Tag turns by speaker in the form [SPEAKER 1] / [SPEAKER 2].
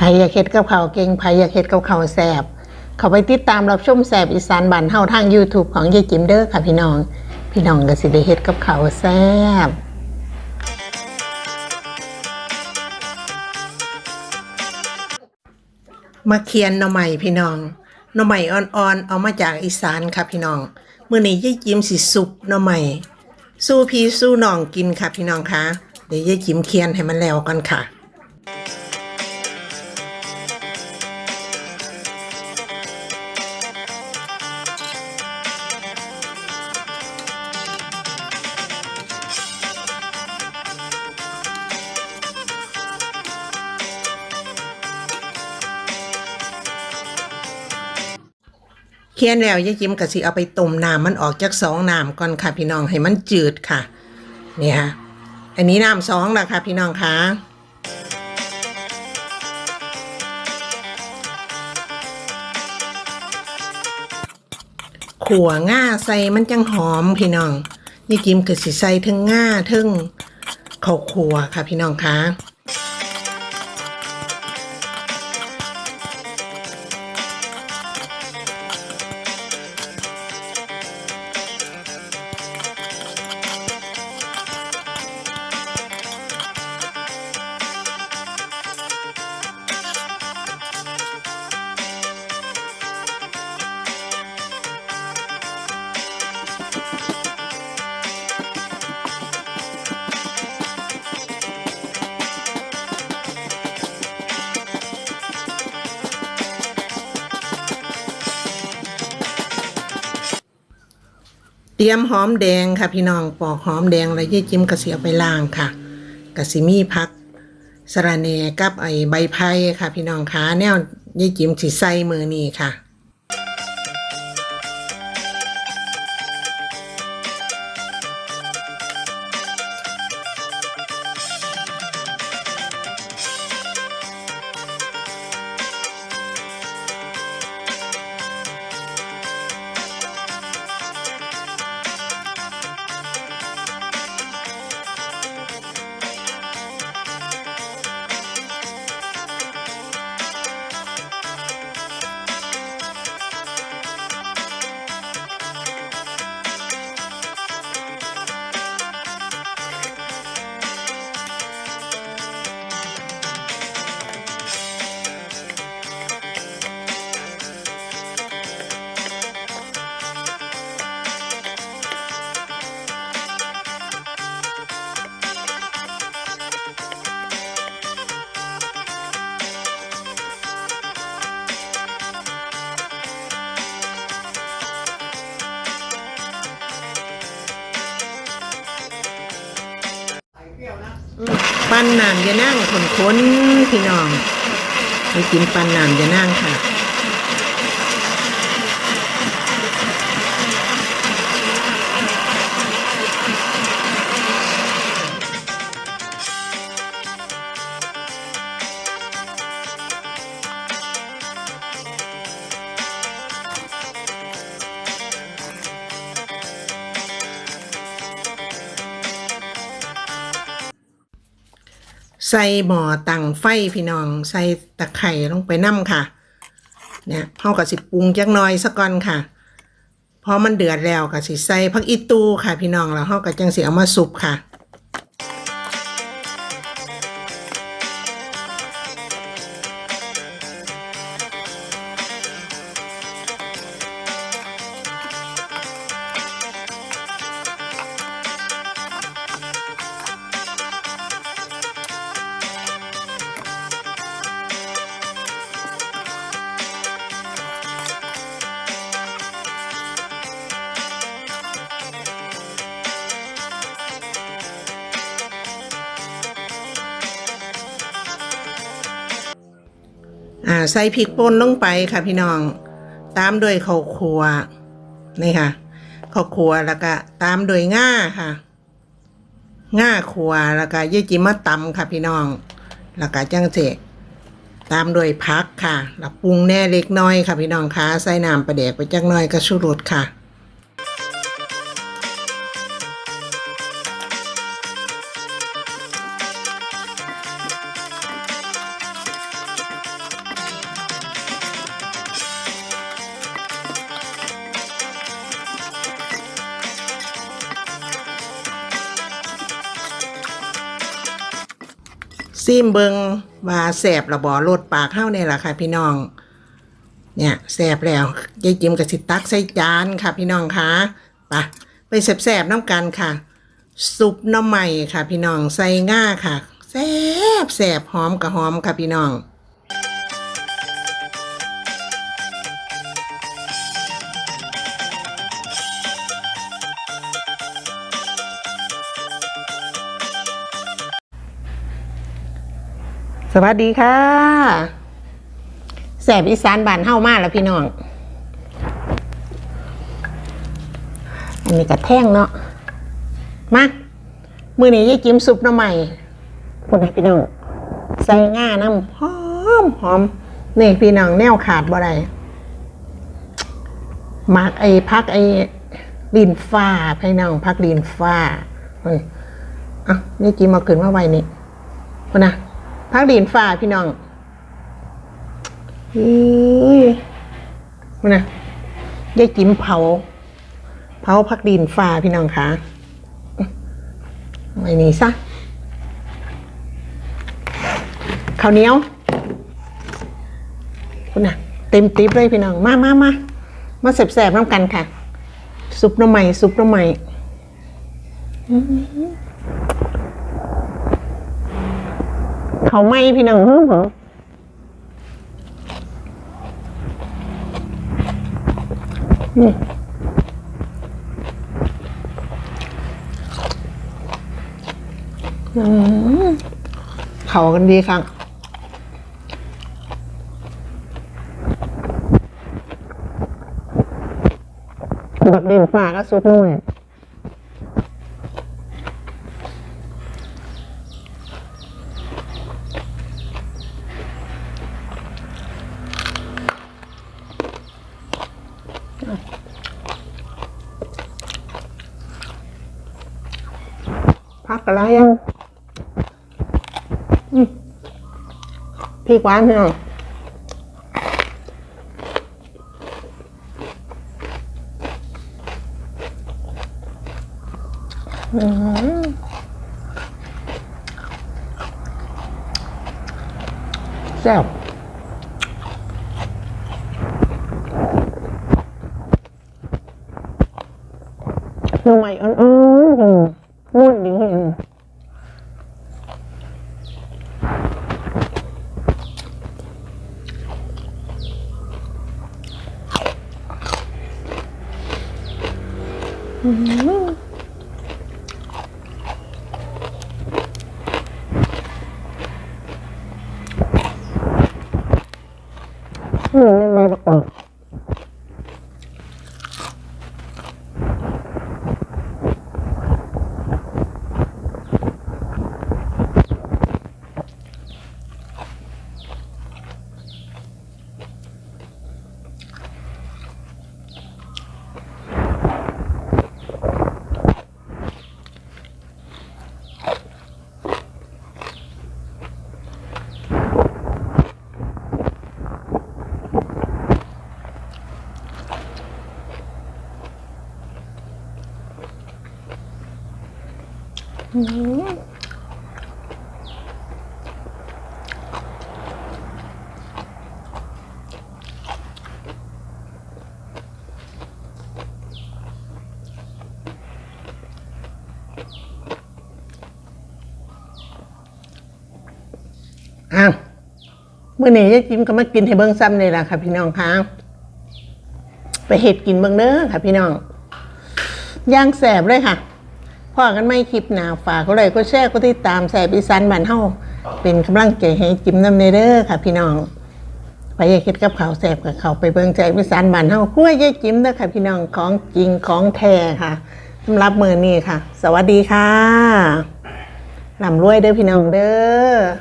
[SPEAKER 1] ไผอยากเฮ็ดกับข้าวเก่งไผอยากเฮ็ดกับข้าวแซ่บเข้าไปติดตามรับชมแซ่บอีสานบ้านเฮาทาง YouTube ของยายจิมเด้อค่ะพี่น้อง พี่น้องก็สิได้เฮ็ดกับข้าวแซ่บมาเคียนหน่อใหม่พี่น้องหน่อใหม่อ่อนๆเอามาจากอีสานค่ะพี่น้องมื้อนี้ยายจิมสิสุปหน่อใหม่สู้พี่สู้น้องกินค่ะพี่น้องคะเดี๋ยวยายจิมเคียนให้มันแล้วกันค่ะ เคี่ยนแล้วยายจิ้มก็สิเอาไปต้มน้ำมันออกจากสองน้ำก่อนค่ะพี่น้องให้มันจืดค่ะนี่ค่ะอันนี้น้ำสองแล้วค่ะพี่น้องคะขัวง่าใส่มันจังหอมพี่น้องยายจิ้มก็สิใส่ทั้งง่าทั้งข้าวขัวค่ะพี่น้องค่ะ เตรียมหอมแดงค่ะพี่น้องปอกหอมแดงแล้วยี่จิ้มกระเสียไปล่างค่ะกระสิมีพักสะระแหน่กับไอใบไผ่ค่ะ พี่น้องคะแนวยี่จิ้มสิใส่มือนี่ค่ะ ปันน้ำยะนั่งขนค้นๆพี่น้องไปกินปันน้ำยะนั่งค่ะ ใส่หม้อตั้งไฟพี่น้อง ใส่ตะไคร่ลงไปน้ำค่ะ เนี่ยเฮาก็สิปรุงจักหน่อยสักก่อนค่ะ พอมันเดือดแล้วก็สิใส่ผักอีตูค่ะ พี่น้องแล้วเฮาก็จังสิเอามาสุปค่ะ ใส่พริกป่นลงไปค่ะพี่น้อง ตามด้วยข้าวคั่วนี่ค่ะข้าวคั่วแล้วก็ตามด้วยง่าค่ะง่าคั่วแล้วก็ยี่จิมะตำค่ะพี่น้อง แล้วก็จังเจตามด้วยพักค่ะแล้วปรุงแน่เล็กน้อยค่ะพี่น้องคะใส่น้ำประเดกไปจังน้อยก็ชูรสค่ะ ซีมเบิงว่าแสบระบอรดปากเข้าเนี่ยล่ะค่ะ พี่น้อง เนี่ยแสบแล้วยายจิมกับสิตักใส่จานค่ะ พี่น้องคะไปไปแสบๆน้ำกันค่ะซุปน้ำใหม่ค่ะ พี่น้องใส่ง่าค่ะแสบแสบหอมกับหอมค่ะพี่น้อง วัสดีค่ะแสบอีสานบานเฮ้ามากแล้วพี่น้อง อันนี้กระแท่งเนาะ มามือนี้ยายจิ้มซุปน้ำใหม่พวกนี้พี่น้อง ใส่ง่าน้ำหอมหอมนี่พี่น้องแนวขาดบ่ได้หมักไอ้พักไอ้ลินฟ้าพี่น้องพักลินฟ้าเฮ้ยอะนี่จิ้มมาขึ้นมาไว้นี่คนนะ พักลินฟ้าพี่น้องอุ้ยคนนะยายจิ้มเผา เผาพักดินฟ้าพี่น้องคะไว้นี่ซะข้าวเหนียวคุณน่ะ เต็มติ๊บเลยพี่น้อง มามามามาแสบๆน้ำกันค่ะ ซุปหน้ำใหม่ซุปหน้ำใหม่อื้อหือ เขาวไหม่พี่น้องหือหือนี่อืมเข้ากันดีครับบักเด่นฝากก็ซุปหน่อย พักอะไรยังพริกหวานพี่น้องอื้อหือแซ่บ Ah, ah. อ้าวเมื่อนี้ยายจิ้มก็มากินให้เบิ้งซ้ำเลยล่ะค่ะ พี่น้องค่ะไปเห็ดกินเบิ้งเด้อค่ะ พี่น้องย่างแสบเลยค่ะ พ่อกันไม่คลิปหนาฝากก็เลยก็แชร์ก็ที่ตามแสบอีสานบ้านเฮาเป็นกำลังใจให้จิมน้ำเนเด้อค่ะ พี่น้องไปยาคิดกับเขาแสบกับเขาไปเบิ่งใจพิสานบ้านเฮาคุ้ยยายจิ้มเด้อค่ะ พี่น้องของจริงของแท้ค่ะสำหรับมือนี้ค่ะ สวัสดีค่ะลำรวยเด้อพี่น้องเด้อ